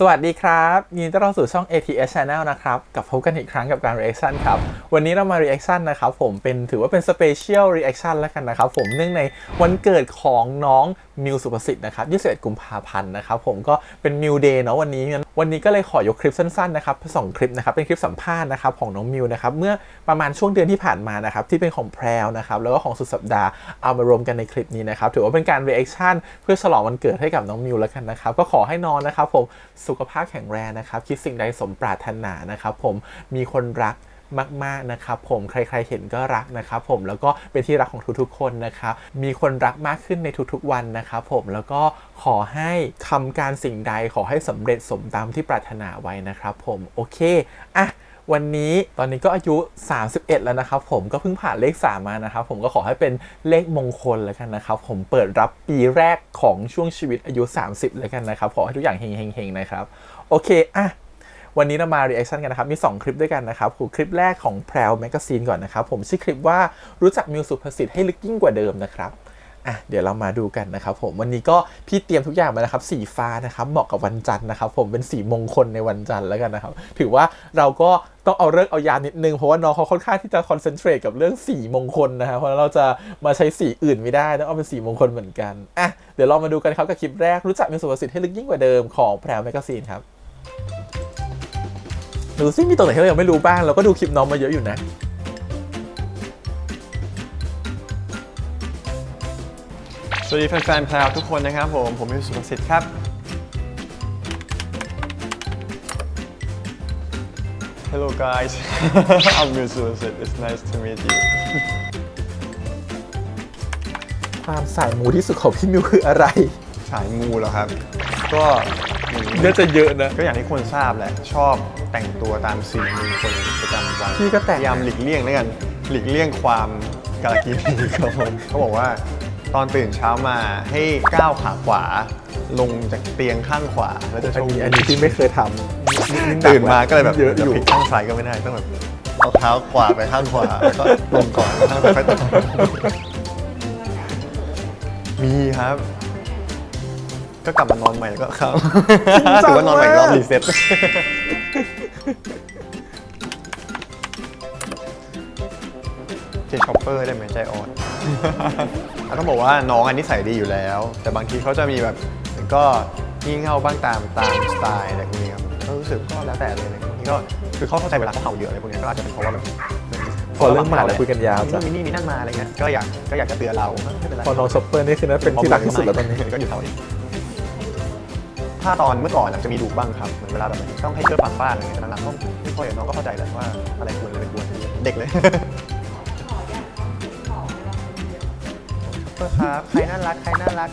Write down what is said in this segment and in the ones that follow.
สวัสดีครับยินดีต้อนรับสู่ช่อง ATS Channel นะครับกับพบกันอีกครั้งกับการ reaction ครับ วันนี้เรามา reaction นะครับผมเป็นถือว่าเป็น special reaction แล้วกันนะครับผมเนื่องในวันเกิดของน้องมิวสุประสิทธิ์นะครับ21กุมภาพันธ์นะครับผมก็เป็นมิวเดย์เนาะวันนี้งั้นวันนี้ก็เลยขอยกคลิปสั้นๆนะครับสองคลิปนะครับเป็นคลิปสัมภาษณ์นะครับของน้องมิวนะครับเมื่อประมาณช่วงเดือนที่ผ่านมานะครับที่เป็นของแพรวนะครับแล้วก็ของสุดสัปดาห์เอามารวมกันในคลิปนี้นะครับถือว่าเป็นการ reaction เพื่อฉลองวันเกิดให้กับน้องมิวแล้วกันนะครับก็ขอให้น้องนะครับผมสุขภาพแข็งแรงนะครับ คิดสิ่งใดสมปรารถนานะครับ ผมมีคนรักมากๆนะครับผมใครๆเห็นก็รักนะครับผมแล้วก็เป็นที่รักของทุกๆคนนะครับมีคนรักมากขึ้นในทุกๆวันนะครับผมแล้วก็ขอให้ทำการสิ่งใดขอให้สำเร็จสมตามที่ปรารถนาไว้นะครับผมโอเคอะ วันนี้ตอนนี้ก็อายุ 31 แล้วนะครับผมก็เพิ่งผ่านเลข 3 มานะครับผมก็ขอให้เป็นเลขมงคลแล้วกันนะครับผมเปิดรับปีแรกของช่วงชีวิตอายุ 30 แล้วกันนะครับขอให้ทุกอย่างเฮงๆๆนะครับโอเคอะวันนี้เรามา reaction กันนะครับ มี 2 คลิปด้วยกันนะครับคือคลิปแรกของแพรวแมกกาซีนก่อนนะครับ ผมชื่อคลิปว่ารู้จักมิวสุภสิทธิ์ให้ลึกยิ่งกว่าเดิมนะครับ อะเดี๋ยวเรามาดูกันนะครับผมวันนี้ก็พี่เตรียมทุกอย่างมานะครับสีฟ้านะครับเหมาะกับวันจันทร์นะครับผมเป็นสีมงคลในวันจันทร์แล้วกันนะครับถือว่าเราก็ต้องเอาเลิกเอายานิดนึงเพราะว่าน้องเขาค่อนข้างที่จะคอนเซนเทรตกับเรื่องสีมงคลนะครับเพราะเราจะมาใช้สีอื่นไม่ได้ต้องเอาเป็นสีมงคลเหมือนกันอะเดี๋ยวเรามาดูกันครับกับคลิปแรกรู้จักมิสุภสิทธิ์ให้ลึกยิ่งกว่าเดิมของแพรวแมกกาซีนครับดูซิมีตัวไหนที่เรายังไม่รู้บ้างเราก็ดูคลิปน้องมาเยอะอยู่นะ สวัสดีแฟนๆแพรวทุกคนนะครับผม ผมมิวสุภสิทธิ์ครับ Hello guys I'm Miu Supasit It's nice to meet you ความสายมูที่สุดของพี่มิวคืออะไร สายมูเหรอครับ ก็อย่างนี้น่าจะเยอะนะ ก็อย่างที่คนทราบแหละ ชอบแต่งตัวตามสิ่งมงคลประจำวันพี่ก็แต่ง พยายามหลีกเลี่ยงแล้วกัน หลีกเลี่ยงความกาลกินีครับผมเขาบอกว่า ตอนตื่นเช้ามาให้ก้าวขาขวา ลงจากเตียงข้างขวาแล้วจะโชอันคนี้ดีอันนี้ที่ไม่เคยทำตื่นมาก็เลยแบบเยอะอยู่จพลิกข้างซ้ายก็ไม่ได้ต้องแบบเอาเท้าขวาไปข้างขวาแล้วก็ลงก่อนข้างซ้ายค่อยต่อมีครับ ก็กลับมานอนใหม่แล้วก็ครับถือว่านอนใหม่อีกรอบรีเซ็ต เจช็อปเปอร์ได้ไหมใจอ่อนอะ ต้องบอกว่าน้องอันนี้ใส่ดีอยู่แล้ว แต่บางทีเขาจะมีแบบก็งี่เง่าบ้างตามตามสไตล์อะไรพวกนี้ครับก็รู้สึกก็แล้วแต่เลยนะบางทีก็คือเขาเข้าใจเวลาเขาเห่าเยอะอะไรพวกนี้ก็อาจจะเป็นเพราะว่าแบบพอเรื่องหมาแล้วคุยกันยาวจ้ะมีนี่มีนั่นมาอะไรเงี้ยก็อยากก็อยากจะเตือนเราไม่เป็นไรพอน้องช็อปเปอร์นี่คือนั้นเป็นที่รักที่สุดแล้วตอนนี้ก็อยู่เท่านี้ถ้าตอนเมื่อก่อนอาจจะมีดุบ้างครับเหมือนเวลาแบบต้องให้เชื่อฟังบ้างอะไรเงี้ยแต่หลังๆก็ไม่ค่อยน้องก็เข้าใจแหละว่าอะไรควรอะไรไม่ควรเด็กเลย เพื่อครับใครน่ารัก ใครน่ารัก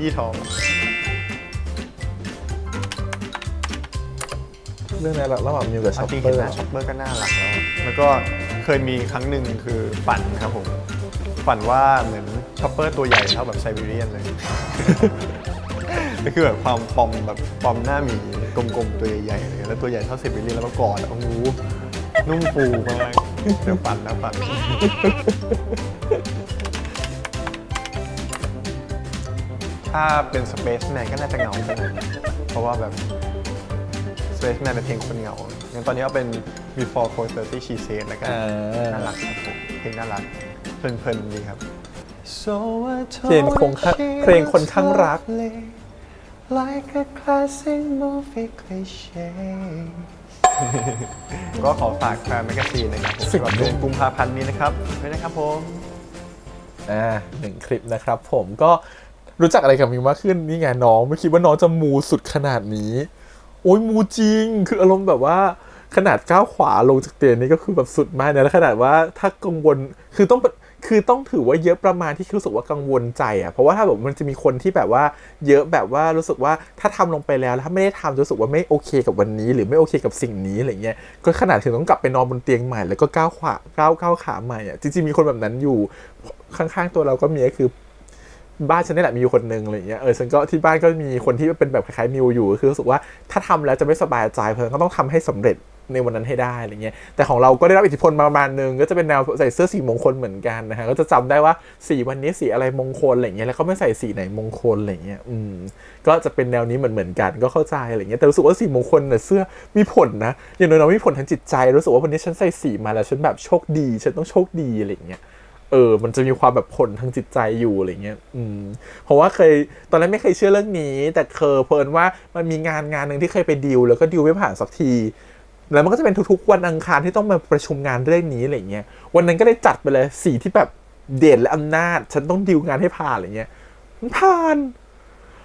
ยี่ทอง เรื่องนั้นระหว่างมิวกับช็อปจริงเปเห็อนร์นะช็อปเปอร์ก็น่ารักแล้วแล้วก็เคยมีครั้งหนึ่งคือฝันครับผม ฝันว่าเหมือนช็อปเปอร์ตัวใหญ่เท่าแบบไซบีเรียนเลย ก็คือแบบความปอมแบบปอมหน้าหมีกลมๆตัวใหญ่ๆเลยแล้วตัวใหญ่เท่าไซบีเรียนแล้วก็กอดอะโอ้โหนุ่มฟูมากเดี๋ยวฝันนะฝัน ถ้าเป็น Space Man ก็น่าจะเหงาไปหน่อยเพราะว่าแบบ Space Man เป็นเพลงคนเหงางั้นตอนนี้เอาเป็น Before 430 She Said แล้วกันอ่าน่ารักครับผมเพลงน่ารักเพลินๆดีครับ so I เพลงคงข้างเพลงคนข้างรัก like a classic movie cliche ก็ขอฝากแฟนแมกกาซีนนะครับผมสิ่งสำหรับเดือนกุมภาพันธ์นี้นะครับด้วยนะครับผม อ่าหนึ่งคลิปนะครับผมก็ รู้จักอะไรกับมิวมากขึ้นนี่ไงน้องไม่คิดว่าน้องจะมูสุดขนาดนี้ โอ้ยมูจริง คืออารมณ์แบบว่าขนาดก้าวขวาลงจากเตียงนี่ก็คือแบบสุดมากนะแล้วขนาดว่าถ้ากังวลคือต้องคือต้องถือว่าเยอะประมาณที่รู้สึกว่ากังวลใจอะเพราะว่าถ้าแบบมันจะมีคนที่แบบว่า เยอะแบบว่ารู้สึกว่าถ้าทำลงไปแล้วแล้ว ถ้าไม่ได้ทำจะรู้สึกว่าไม่โอเคกับวันนี้ หรือไม่โอเคกับสิ่งนี้อะไรเงี้ยก็ขนาดถึงต้องกลับไปนอนบนเตียงใหม่แล้วก็ก้าวขวาก้าวก้าวขาใหม่อะจริงๆมีคนแบบนั้นอยู่ข้างๆตัวเราก็มีก็คือ บ้านฉันนี่แหละมีคนนึงอะไรอย่างเงี้ยเออฉันก็ที่บ้านก็มีคนที่เป็นแบบคล้ายๆมิวอยู่คือรู้สึกว่าถ้าทำแล้วจะไม่สบายใจเพราะฉันก็ต้องทำให้สำเร็จในวันนั้นให้ได้อะไรเงี้ยแต่ของเราก็ได้รับอิทธิพลมาประมาณนึงก็จะเป็นแนวใส่เสื้อสีมงคลเหมือนกันนะฮะก็จะจำได้ว่าสีวันนี้สีอะไรมงคลอะไรเงี้ยแล้วก็ไม่ใส่สีไหนมงคลอะไรเงี้ยอืมก็จะเป็นแนวนี้เหมือนเหมือนกันก็เข้าใจอะไรเงี้ยแต่รู้สึกว่าสีมงคลเนี่ยเสื้อมีผลนะอย่างน้อยๆมีผลทางจิตใจ รู้สึกว่าวันนี้ฉันใส่สีมาแล้วฉันแบบโชคดี ฉันต้องโชคดีอะไรเงี้ย เออ มันจะมีความแบบผลทางจิตใจอยู่อะไรเงี้ย อืม เพราะว่าเคย ตอนแรกไม่เคยเชื่อเรื่องนี้ แต่เคยเพลินว่ามันมีงานงานหนึ่งที่เคยไปดีลแล้วก็ดีลไม่ผ่านสักที แล้วมันก็จะเป็นทุกๆวันอังคารที่ต้องมาประชุมงานเรื่องนี้อะไรเงี้ย วันนั้นก็เลยจัดไปเลยสีที่แบบเด่นและอำนาจ ฉันต้องดีลงานให้ผ่านอะไรเงี้ย มันผ่าน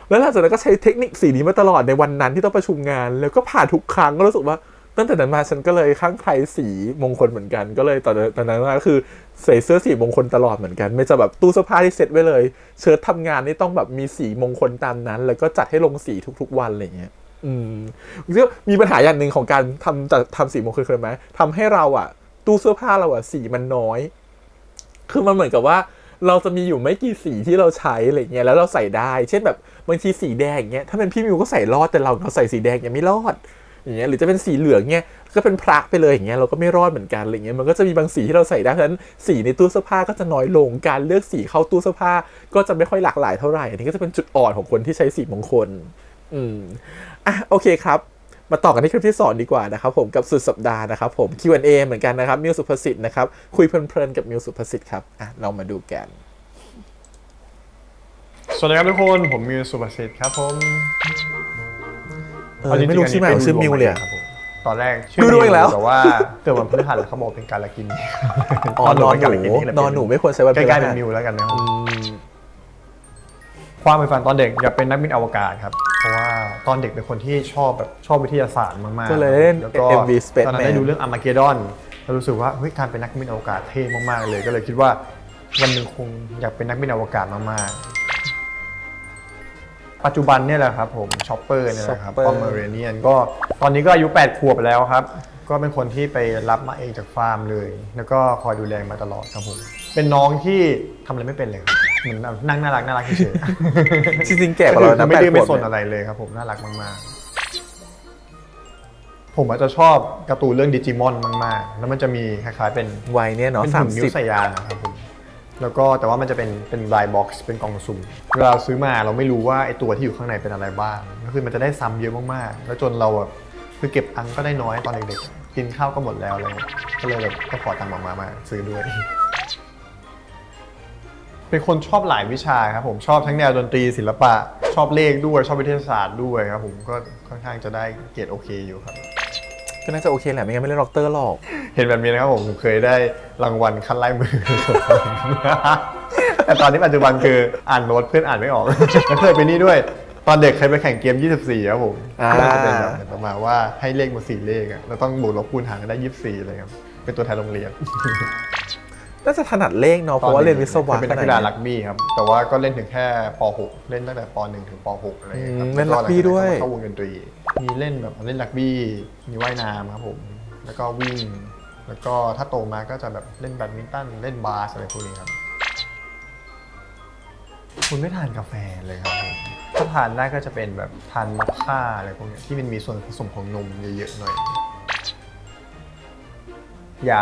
แล้วหลังจากนั้นก็ใช้เทคนิคสีนี้มาตลอดในวันนั้นที่ต้องประชุมงาน แล้วก็ผ่านทุกครั้งก็รู้สึกว่า ตั้งแต่นั้นมาฉันก็เลยข้างใครสีมงคลเหมือนกัน ก็เลยตอนนั้นตอนนั้นก็คือใส่เสื้อสีมงคลตลอดเหมือนกัน ไม่จะแบบตู้เสื้อผ้าที่เซ็ตไว้เลย เชิ้ตทำงานนี่ต้องแบบมีสีมงคลตามนั้น แล้วก็จัดให้ลงสีทุกๆวันอะไรเงี้ยอืมเรียมีปัญหาอย่างหนึ่งของการทำจัดทำสีมงคลเคยไหมทำให้เราอะตู้เสื้อผ้าเราอะสีมันน้อย คือมันเหมือนกับว่าเราจะมีอยู่ไม่กี่สีที่เราใช้อะไรเงี้ยแล้วเราใส่ได้ เช่นแบบบางทีสีแดงอย่างเงี้ยถ้าเป็นพี่มิวก็ใส่รอดแต่เราเราใส่สีแดงยังไม่รอด อย่างเงี้ยหรือจะเป็นสีเหลืองเงี้ยก็เป็นพระไปเลยอย่างเงี้ยเราก็ไม่รอดเหมือนกันอะไรเงี้ยมันก็จะมีบางสีที่เราใส่ได้เพราะฉะนั้นสีในตู้เสื้อผ้าก็จะน้อยลงการเลือกสีเข้าตู้เสื้อผ้า ก็จะไม่ค่อยหลากหลายเท่าไหร่อันนี้ก็จะเป็นจุดอ่อนของคนที่ใช้สีมงคล อืมอะโอเคครับมาต่อกันที่คลิปที่สอนดีกว่านะครับผมกับสุดสัปดาห์นะครับผม Q&A เหมือนกันนะครับมิวสุภสิทธิ์นะครับคุยเพลินๆกับมิวสุภสิทธิ์ครับอะเรามาดูกัน สวัสดีครับทุกคนผมมิวสุภสิทธิ์ครับผม เออไม่รู้ชื่อใหม่ชื่อมิวเลยอะครับผมตอนแรกดูดวงอีกแล้ว แต่ว่าเกิดวันพฤหัสแล้วเขาบอกเป็นการละกินอ๋อนอนหการนูละกิที่ละนอนหนูไม่ควรใช้วันใกล้ๆเป็นพฤหัสมิวแล้วกันนะครับอืมความเป็นฝันตอนเด็กอยากเป็นนักบินอวกาศครับ เพราะว่าตอนเด็กเป็นคนที่ชอบแบบชอบวิทยาศาสตร์มากๆก็เลยเล่นแล้วก็ MV Spaceman ตอนนั้นได้ดูเรื่องอามาเกดอนแล้วรู้สึกว่าเฮ้ยการเป็นนักบินอวกาศเท่มากๆเลย ก็เลยคิดว่าวันหนึ่งคงอยากเป็นนักบินอวกาศมากๆ ปัจจุบันเนี่ยแหละครับผมชอปเปอร์เนี่ยแหละครับ Chopper ปอมเมเรเนียนก็ตอนนี้ก็อายุ 8 ขวบแล้วครับ ก็เป็นคนที่ไปรับมาเองจากฟาร์มเลย แล้วก็คอยดูแลมาตลอดครับผมเป็นน้องที่ทำอะไรไม่เป็นเลยครับเหมือนแบบนั่งน่ารักน่ารักเฉยๆจริงๆแก่กว่าเรานะไม่แปดดื้อขไม่วบสนเนี่ย อะไรเลยครับผมน่ารักมากๆ ผมอาจจะชอบการ์ตูนเรื่องดิจิมอนมากๆ แล้วมันจะมีคล้ายๆเป็นวัยเนี่ยเนาะเป็นสามหุ่นนิ้สิวบใส่ยางอะครับผม แล้วก็แต่ว่ามันจะเป็นเป็นลายบ็อกซ์เป็นกล่องสุ่มเวลาซื้อมาเราไม่รู้ว่าไอตัวที่อยู่ข้างในเป็นอะไรบ้างก็คือมันจะได้ซ้ำเยอะมากๆ แล้วจนเราแบบคือเก็บตังค์ก็ได้น้อยตอนเด็กๆกินข้าวก็หมดแล้วอะไรเงี้ยก็เลยแบบก็ขอตังค์มามามาซื้อด้วย เป็นคนชอบหลายวิชาครับผมชอบทั้งแนวดนตรีศิลปะ ชอบเลขด้วยชอบวิทยาศาสตร์ด้วยครับผมก็ค่อนข้างจะได้เกรดโอเคอยู่ครับ ก็น่าจะโอเคแหละ ไม่งั้นไม่เล่นด็อกเตอร์หรอก เห็นแบบนี้นะครับผมผมเคยได้รางวัลขั้นไล่มือ แต่ตอนนี้ปัจจุบันคืออ่านโน้ตเพื่อนอ่านไม่ออกแล้วเคยไปนี่ด้วย ตอนเด็กเคยไปแข่งเกม 24 ครับผมอ่า ก็จะเป็นแบบเหมือนประมาณว่าให้เลขมาสี่เลขอะแล้วต้องบวกลบคูณหารกันได้ 24 เลยครับ เป็นตัวแทนโรงเรียน น่าจะถนัดเลขเนาะเพราะว่าเรียนวิศวะเคยเป็นนักกีฬารักบี้ครับ แต่ว่าก็เล่นถึงแค่ป .6 เล่นตั้งแต่ป .1 ถึงป .6 อะไรอย่างเงี้ยครับอืมเล่นรักบี้ด้วยแล้ก็หลังจากนั้นก็เข้าวงดนตรี มีเล่นแบบเล่นรักบี้มีว่ายน้ำครับผม แล้วก็วิ่ง แล้วก็ถ้าโตมาก็จะแบบเล่นแบดมินตันเล่นบาสอะไรพวกนี้ครับคุณไม่ทานกาแฟเลยครับผมถ้าทานได้ก็จะเป็นแบบทานมัคค่าอะไรพวกเนี้ยที่มันมีส่วนผสมของนมเยอะๆหน่อย อย่า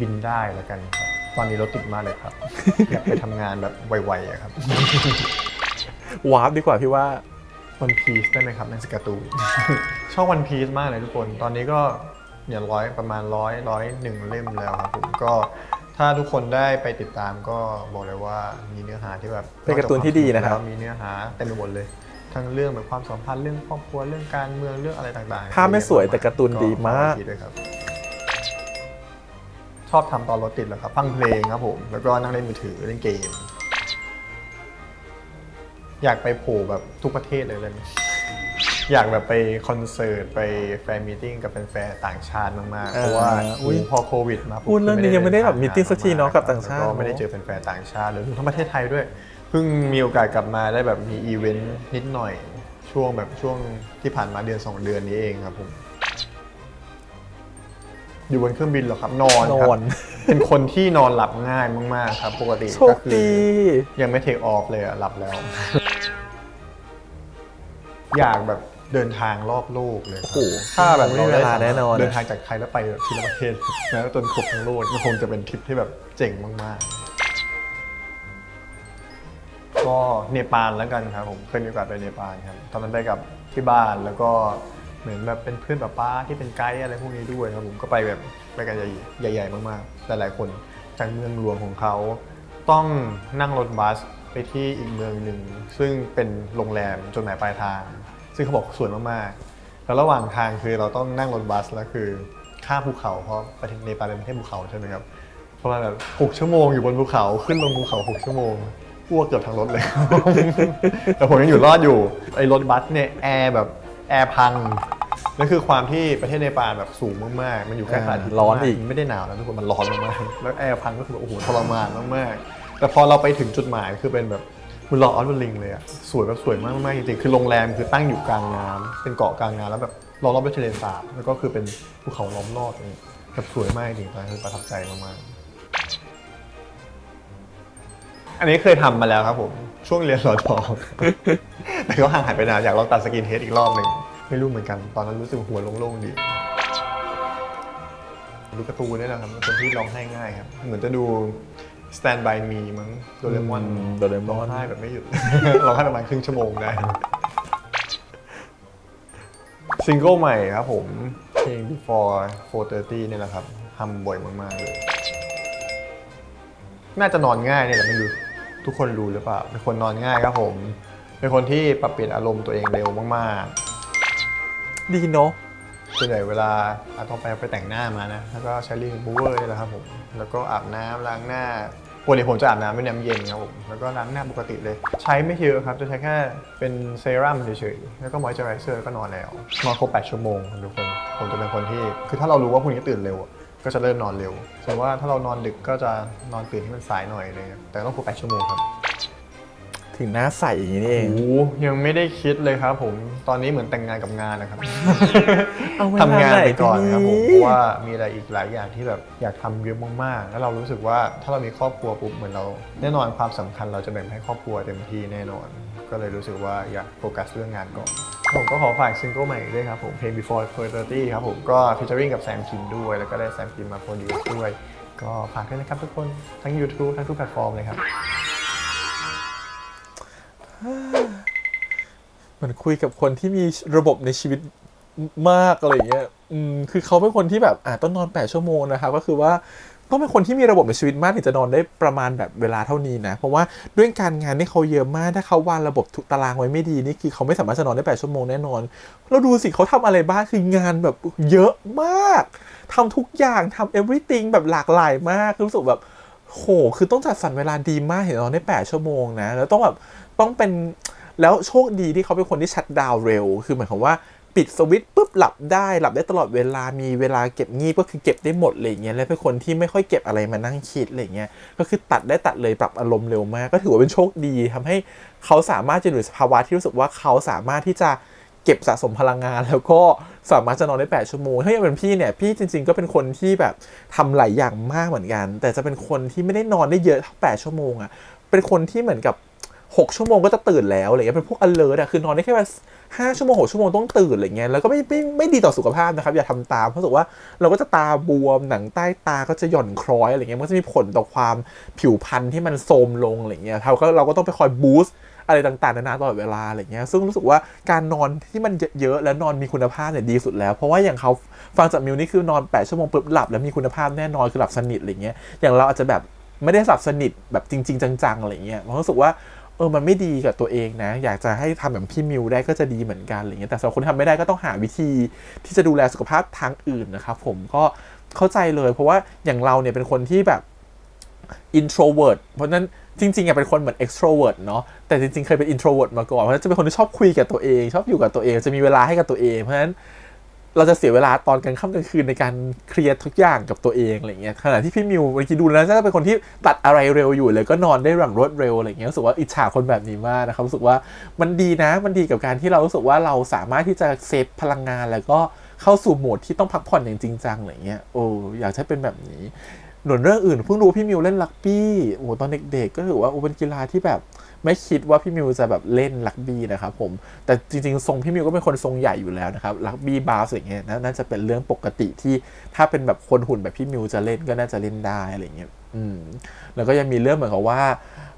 บินได้แล้วกันครับ ตอนนี้รถติดมากเลยครับ อยากไปทำงานแบบไวๆอะครับ วาร์ปดีกว่าพี่ว่า วันพีซได้ไหมครับในสการ์ตูน ชอบวันพีซมากเลยทุกคน ตอนนี้ก็เนี่ยร้อยประมาณร้อยร้อยหนึ่งเล่มแล้วครับผมก็ถ้าทุกคนได้ไปติดตามก็บอกเลยว่ามีเนื้อหาที่แบบเป็นการ์ตูนที่ดีนะครับ แล้วมีเนื้อหาเต็มไปหมดเลย ทั้งเรื่องแบบความสัมพันธ์เรื่องครอบครัวเรื่องการเมืองเรื่องอะไรต่างๆภาพไม่สวยแต่การ์ตูนดีมากฝไว้ด้วยครับ ชอบทำตอนรถติดแหละครับ ฟังเพลงครับผม แล้วก็นั่งเล่นมือถือเล่นเกม อยากไปโผล่แบบทุกประเทศเลยเลย อยากแบบไปคอนเสิร์ตไปแฟนมีตติ้งกับแฟนๆต่างชาติมากๆ เพราะว่าอ่าอุ๊ยพอโควิดมาปุ๊บพูดเรื่องนี้ยังไม่ได้แบบมีตติ้งสักทีเนาะกับต่างชาติ แล้วก็ไม่ได้เจอแฟนๆต่างชาติเลยทั้งประเทศไทยด้วย เพิ่งมีโอกาสกลับมาได้แบบมีอีเวนต์นิดหน่อย ช่วงแบบช่วงที่ผ่านมาเดือนสองเดือนนี้เองครับผม อยู่บนเครื่องบินเหรอครับนอนครันอน เป็นคนที่นอนหลับง่ายมากๆครับปกติโชก็คคือดียังไม่เทคออฟเลยอะหลับแล้ว อยากแบบเดินทางรอบโลกเลยครับโอ้โหถ้าแบบไม่เรามีได้เวลาสมรถแน่นอน เดินทางจากไทยแล้วไปแบบทีละประเทศแม้ว่าจนครบทั้งโลกมันคงจะเป็นทริปที่แบบเจ๋งมากๆ ก็เนปาลแล้วกันครับผมเคยมีโอกาสไปเนปาลครับตอนนั้นไปกับที่บ้านแล้วก็ เหมือนแบบเป็นเพื่อนแบบป้าที่เป็นไกด์อะไรพวกนี้ด้วยครับผมก็ไปแบบไปกันใหญ่ๆมากๆหลายๆคนจากเมืองหลวงของเขา ต้องนั่งรถบัสไปที่อีกเมืองหนึ่งซึ่งเป็นโรงแรมจดหมายปลายทาง ซึ่งเขาบอกสวยมากๆ แล้วระหว่างทางคือเราต้องนั่งรถบัสแล้วคือข้ามภูเขาเพราะประเทศเนปาลเป็นประเทศภูเขาใช่ไหมครับประมาณแบบหกชั่วโมงอยู่บนภูเขาขึ้นลงภูเขาหกชั่วโมงอ้วกเกือบทั้งรถเลย แต่ผมยังอยู่รอดอยู่ไอ้รถบัสเนี่ยแอร์แบบ แอร์พังนั่นคือความที่ประเทศเนปาลแบบสูงมากๆ มันอยู่ใกล้พระอาทิตย์ร้อนอีกไม่ได้หนาวนะทุกคนมันร้อนมากๆแล้วแอร์พังก็คือแบบโอ้โหทรมานมากๆแต่พอเราไปถึงจุดหมายคือเป็นแบบมุนลอออสเวลลิงเลยอะสวยแบบสวยมากๆจริงๆคือโรงแรมคือตั้งอยู่กลางน้ำเป็นเกาะกลางน้ำแล้วแบบล้อมรอบด้วยทะเลสาบแล้วก็คือเป็นภูเขาล้อมรอบนี่แบบสวยมากจริงๆตอนนั้นคือประทับใจมากๆ อันนี้เคยทำมาแล้วครับผม ช่วงเรียนรอทอ แต่ก็ห่างหายไปนานอยากลองตัดสกินเฮดอีกรอบหนึ่งไม่รู้เหมือนกัน ตอนนั้นรู้สึกหัวโล่งๆดี ดูการ์ตูนนี่แหละครับเป็นคนที่ร้องไห้ง่ายครับ เหมือนจะดู Stand by Me มั้งโดเรมอนอืมโดเรมอน ร้องไห้แบบไม่หยุด ร้องไห้ประมาณครึ่งชั่วโมงได้ ซิงเกิลใหม่ครับผม เพลง Before 430เนี่ยแหละครับทำบ่อยมาก ๆ เลย น่าจะนอนง่ายเนี่ยแหละไม่รู้ ทุกคนรู้หรือเปล่าเป็นคนนอนง่ายครับผม เป็นคนที่ปรับเปลี่ยนอารมณ์ตัวเองเร็วมากๆดีเนาะส่วนใหญ่เวลาอาต้องไปไปแต่งหน้ามานะแล้วก็ใช้ลิงบูเวอร์นี่แหละครับผมแล้วก็อาบน้ำล้างหน้าปกติผมจะอาบน้ำด้วยน้ำเย็นครับผมแล้วก็ล้างหน้าปกติเลย ใช้ไม่เยอะครับจะใช้แค่เป็นเซรั่มเฉยๆแล้วก็มอยเจอไรเซอร์ก็นอนแล้วนอนครบ8ชั่วโมงครับทุกคนผมจะเป็นคนที่คือถ้าเรารู้ว่าพรุ่งนี้ตื่นเร็วอะ ก็จะเริ่มนอนเร็วส่วนว่าถ้าเรานอนดึกก็จะนอนตื่นที่มันสายหน่อยเลยครับแต่ต้องครบ8ชั่วโมงครับถึงหน้าใสอย่างนี้นี่เอง โอ้โหยังไม่ได้คิดเลยครับ ผมตอนนี้เหมือนแต่งงานกับงานนะครับเอาเวลาทำงานไปก่อนไหนครับผมดีเพราะว่ามีอะไรอีกหลายอย่างที่แบบอยากทำเยอะมากๆแล้วเรารู้สึกว่าถ้าเรามีครอบครัวปุ๊บเหมือนเรา แน่นอนความสำคัญเราจะแบ่งให้ครอบครัวเต็มที่แน่นอน ก็เลยรู้สึกว่าอยากโฟกัสเรื่องงานก่อน ผมก็ขอฝากซิงเกิลใหม่ด้วยครับผมเพลง Before 30ครับผมก็ฟีเจอริงกับแซมคิมด้วย แล้วก็ได้แซมคิมมาโปรดิวซ์ด้วย ก็ฝากด้วยนะครับทุกคนทั้ง YouTube ทั้งทุกแพลตฟอร์มเลยครับเหมือนคุยกับคนที่มีระบบในชีวิตมากอะไรอย่างเงี้ยอืมคือเขาเป็นคนที่แบบอ่าต้องนอน 8 ชั่วโมงนะครับ ก็คือว่า ต้องเป็นคนที่มีระบบในชีวิตมากถึงจะนอนได้ประมาณแบบเวลาเท่านี้นะ เพราะว่าด้วยการงานที่เขาเยอะมากถ้าเขาวางระบบทุกตารางไว้ไม่ดีนี่คือเขาไม่สามารถจะนอนได้ 8 ชั่วโมงแน่นอนแล้วดูสิเขาทำอะไรบ้างคืองานแบบเยอะมากทำทุกอย่างทำ everything แบบหลากหลายมากรู้สึกแบบโหคือต้องจัดสรรเวลาดีมากเห็นนอนได้ 8 ชั่วโมงนะแล้วต้องแบบต้องเป็นแล้วโชคดีที่เขาเป็นคนที่ชัดดาวเร็ว คือหมายความว่า ปิดสวิตช์ปุ๊บหลับได้หลับได้ตลอดเวลามีเวลาเก็บงีบก็คือเก็บได้หมดเลยอย่างเงี้ยแล้วเป็นคนที่ไม่ค่อยเก็บอะไรมานั่งคิดอะไรเงี้ยก็คือตัดได้ตัดเลยปรับอารมณ์เร็วมาก ก็ถือว่าเป็นโชคดีทำให้เขาสามารถจะอยู่ในสภาวะที่รู้สึกว่าเขาสามารถที่จะเก็บสะสมพลังงาน แล้วก็สามารถจะนอนได้ 8 ชั่วโมง ถ้าอย่างเป็นพี่เนี่ย พี่จริง ๆ ก็เป็นคนที่แบบทำหลายอย่างมากเหมือนกัน แต่จะเป็นคนที่ไม่ได้นอนได้เยอะเท่า8ชั่วโมงอะ่ะเป็นคนที่เหมือนกับ 6ชั่วโมงก็จะตื่นแล้วอะไรเงี้ยเป็นพวก alert อะคือนอนได้แค่แบบห้าชั่วโมงหกชั่วโมงต้องตื่นอะไรเงี้ยแล้วก็ไม่ไม่ไม่ดีต่อสุขภาพนะครับ อย่าทำตามเพราะรู้สึกว่าเราก็จะตาบวมหนังใต้ตาก็จะหย่อนคล้อยอะไรเงี้ยมันก็จะมีผลต่อความผิวพรรณที่มันโทรมลงอะไรเงี้ยเราก็เราก็ต้องไปคอยบูสต์อะไรต่างๆนานาตลอดเวลาอะไรเงี้ย ซึ่งรู้สึกว่าการนอนที่มันเยอะๆ และนอนมีคุณภาพเนี่ยดีสุดแล้ว เพราะว่าอย่างเขาฟังจากมิวนี่คือนอน 8 ชั่วโมงปุ๊บหลับแล้วมีคุณภาพแน่นอนคือหลับสนิทอะไรเงี้ย อย่างเราอาจจะแบบไม่ได้หลับสนิทแบบจริง ๆ จังๆอะไรเงี้ยมันรู้สึกว่า เออมันไม่ดีกับตัวเองนะ อยากจะให้ทำแบบพี่มิวได้ก็จะดีเหมือนกันอะไรเงี้ยแต่สำหรับคนที่ทำไม่ได้ก็ต้องหาวิธีที่จะดูแลสุขภาพทางอื่นนะครับผมก็เข้าใจเลย เพราะว่าอย่างเราเนี่ยเป็นคนที่แบบ introvert เพราะนั้นจริงๆอะเป็นคนเหมือน extrovert เนาะแต่จริงๆ เคยเป็น introvert มาก่อนเพราะฉะนั้นจะเป็นคนที่ชอบคุยกับตัวเอง ชอบอยู่กับตัวเอง จะมีเวลาให้กับตัวเองเพราะฉะนั้น เราจะเสียเวลาตอนกลางค่ำกลางคืนในการเคลียร์ทุกอย่างกับตัวเองอะไรเงี้ยขณะที่พี่มิวเมื่อกี้ดูแล้วจะเป็นคนที่ตัดอะไรเร็วอยู่เลยก็นอนได้อย่างรวดเร็วอะไรเงี้ยรู้สึกว่าอิจฉาคนแบบนี้มากนะครับรู้สึกว่ามันดีนะมันดีกับการที่เรารู้สึกว่าเราสามารถที่จะเซฟพลังงานแล้วก็เข้าสู่โหมดที่ต้องพักผ่อนอย่างจริงจังอะไรเงี้ยโอ้อยากใช้เป็นแบบนี้ หนุนเรื่องอื่นเพิ่งรู้พี่มิวเล่นลักบี้โอ้โหตอนเด็กๆ ก็ถือว่าโอ้เป็นกีฬาที่แบบ ไม่คิดว่าพี่มิวจะแบบเล่นลักบี้นะครับผมแต่จริงๆ ทรงพี่มิวก็เป็นคนทรงใหญ่อยู่แล้วนะครับลักบี้บาสอย่างเงี้ยน่าน่าจะเป็นเรื่องปกติที่ถ้าเป็นแบบคนหุ่นแบบพี่มิวจะเล่นก็น่าจะเล่นได้อะไรเงี้ยอืมแล้วก็ยังมีเรื่องเหมือนกับว่า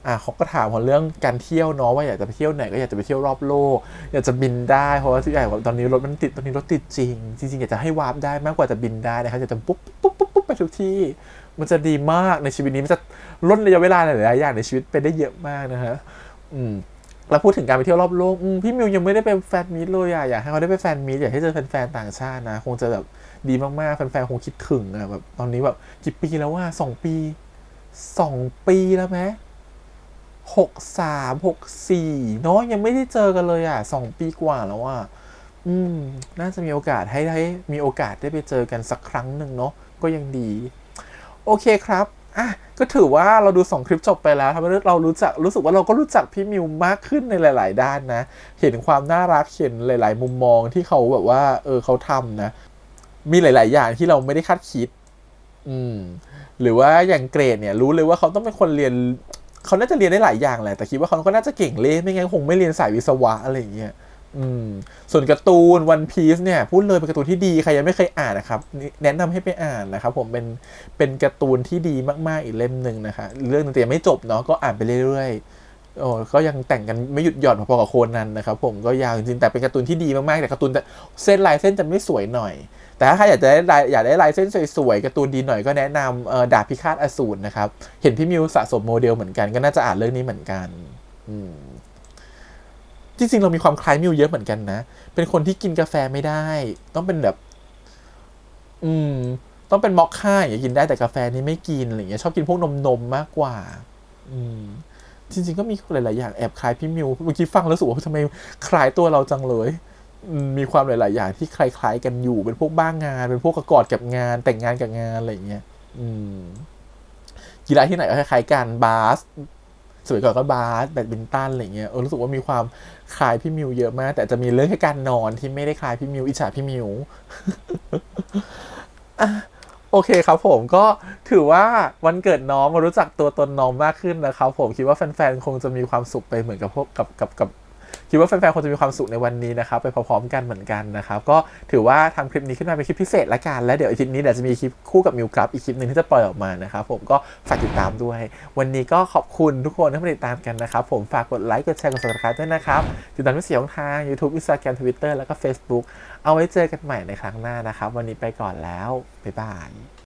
อะเขาก็ถามเขาเรื่องการเที่ยวเนาะว่าอยากจะไปเที่ยวไหนก็อยากจะไปเที่ยวรอบโลก อยากจะบินได้เพราะว่าที่ใหญ่ตอนนี้รถมันติดตอนนี้รถติดจริง จริงๆอยากจะให้วาร์ปได้มากกว่าจะบินได้นะครับอยากจะปุ๊บปุ๊บปุ๊บปุ๊บไปทุกที่ มันจะดีมากในชีวิตนี้มันจะลดระยะเวลาหลายๆอย่างในชีวิตไปได้เยอะมากนะฮะอืมแล้วพูดถึงการไปเที่ยวรอบโลกพี่มิวยังไม่ได้ไปแฟนมีตเลยอะอยากให้เขาได้ไปแฟนมีตอยากให้เจอแฟนๆต่างชาตินะ คงจะแบบดีมากๆ แฟนๆคงคิดถึงอะแบบตอนนี้แบบกี่ปีแล้วว่าสองปีสองปีแล้วไหมหกสามหกสี่เนาะยังไม่ได้เจอกันเลยอะสองปีกว่าแล้วอะอืม น่าจะมีโอกาสให้ให้มีโอกาสได้ไปเจอกันสักครั้งหนึ่งเนาะก็ยังดี โอเคครับอะก็ถือว่าเราดูสองคลิปจบไปแล้วทำให้เรารู้จักรู้สึกว่าเราก็รู้จักพี่มิวมากขึ้นในหลาย ๆ ด้านนะ เห็นความน่ารักเห็นหลาย ๆ มุมมองที่เขาแบบว่า เออเขาทำนะ มีหลาย ๆ อย่างที่เราไม่ได้คาดคิด อืม หรือว่าอย่างเกรดเนี่ย รู้เลยว่าเขาต้องเป็นคนเรียน เขาน่าจะเรียนได้หลายอย่างแหละแต่คิดว่าเขาก็น่าจะเก่งเล่นไม่งั้นคงไม่เรียนสายวิศวะอะไรอย่างเงี้ย อืมส่วนการ์ตูนวันพีซเนี่ยพูดเลยเป็นการ์ตูนที่ดีใครยังไม่เคยอ่านนะครับ แนะนำให้ไปอ่านนะครับ ผมเป็นเป็นการ์ตูนที่ดีมากๆอีกเล่มหนึ่งนะคะเรื่องนึงแต่ยังไม่จบเนาะก็อ่านไปเรื่อยๆโอ้ก็ยังแต่งกันไม่หยุดหย่อนพอๆกับโคนนั้นนะครับ ผมก็ยาวจริงๆแต่เป็นการ์ตูนที่ดีมากๆแต่การ์ตูนแต่เส้นลายเส้นจะไม่สวยหน่อย แต่ถ้าใครอยากจะได้ลายอยากได้ลายเส้นสวยๆการ์ตูนดีหน่อยก็แนะนำดาบพิฆาตอสูรนะครับ เห็นพี่มิวสะสมโมเดลเหมือนกันก็น่าจะอ่านเรื่องนี้เหมือนกัน อืม จริงๆเรามีความคล้ายมิวเยอะเหมือนกันนะ เป็นคนที่กินกาแฟไม่ได้ ต้องเป็นแบบ อืม ต้องเป็นมอคค่าอย่างกินได้แต่กาแฟนี่ไม่กินอะไรเงี้ยชอบกินพวกนมนมมากกว่า อืม จริง ๆ ก็มีหลายๆอย่างแอบคล้ายพี่มิวเมื่อกี้ฟังแล้วรู้สึกว่าทำไมคล้ายตัวเราจังเลยมีความหลาย ๆ อย่างที่คล้าย ๆ กันอยู่ เป็นพวกบ้างงาน เป็นพวกประกอดกับงาน แต่งงานกับงานอะไรเงี้ย อืม กีฬาที่ไหนก็คล้ายๆกันบาส สมัยก่อนก็บาสแบดมินตันอะไรเงี้ยเออรู้สึกว่ามีความคล้ายพี่มิวเยอะมาก แต่จะมีเรื่องแค่การนอนที่ไม่ได้คล้ายพี่มิวอิจฉาพี่มิวโอเคครับผมก็ถือว่าวันเกิดน้องมารู้จักตัวตนน้องมากขึ้นนะครับผมคิดว่าแฟนๆ คงจะมีความสุขไปเหมือนกับพวกกับกับกับ คิดว่าแฟนๆคงจะมีความสุขในวันนี้นะครับไปพร้อมๆกันเหมือนกันนะครับก็ถือว่าทำคลิปนี้ขึ้นมาเป็นคลิปพิเศษละกันแล้วเดี๋ยวอาทิตย์นี้เดี๋ยวจะมีคลิปคู่กับมิวกราฟอีกคลิปหนึ่งที่จะปล่อยออกมานะครับผมก็ฝากติดตามด้วย วันนี้ก็ขอบคุณทุกคนที่มาติดตามกันนะครับผมฝากกดไลค์กดแชร์กด subscribe ด้วยนะครับติดตามทุกเสียงทาง YouTube Instagram Twitter แล้วก็ Facebook เอาไว้เจอกันใหม่ในครั้งหน้านะครับ วันนี้ไปก่อนแล้วบ๊ายบาย